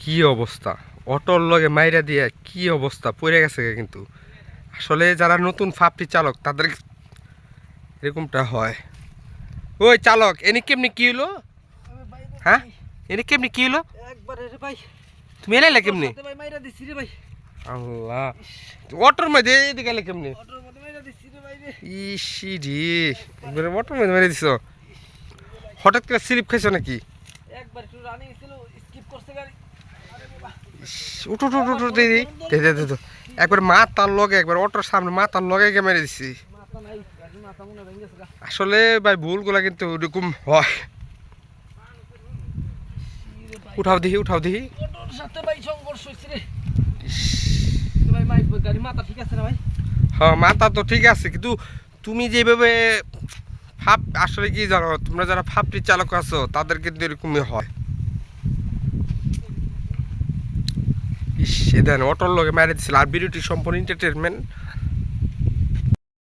কি অবস্থা? অটোর লগে মাইরা দিয়ে কি অবস্থা? পড়ে গেছে কিন্তু। আসলে যারা নতুন ফাপটি চালক তাদের এরকমটা হয়। ওই চালক এনে কেমনি কি হলো হ্যাঁ? এনে কেমনি কি হলো একবারে রে ভাই। তুমি এলাইলে কেমনি? আল্লাহ। অটোর মধ্যে এদিকে গেলে কেমনি? অটোর মধ্যে মাইরা দিছি রে ভাই রে। ইসি রে। একবারে অটোর মধ্যে মেরে দিছ? হঠাৎ করে স্লিপ খাইছো নাকি? একবার একটু রানিং ছিল স্কিপ করছে গাড়ি। আরে বাবা ইস, উঠো উঠো উঠো দিদি দে দে দে। একবার মা তার লগে একবার অটোর সামনে মা তার লগে গিয়ে মেরে দিছি। আসলে ভাই ভুলগুলা কিন্তু ওরকম হয়। উঠাও দিহি উঠাও দিহি অটোর সাথে ভাই সংঘর্ষ হইছে রে। ভাই মাই গাড়ি মাথা ঠিক আছে না ভাই? হ্যাঁ মাথা তো ঠিক আছে কিন্তু তুমি যেভাবে ফাপ আসলে কি জানো তোমরা যারা ফাপটি চালক আছো তাদের কিন্তু এরকমই হয়। ইস দেন অটোর লগে মেরে দিছিল আর বিরতি সম্পূর্ণ এন্টারটেনমেন্ট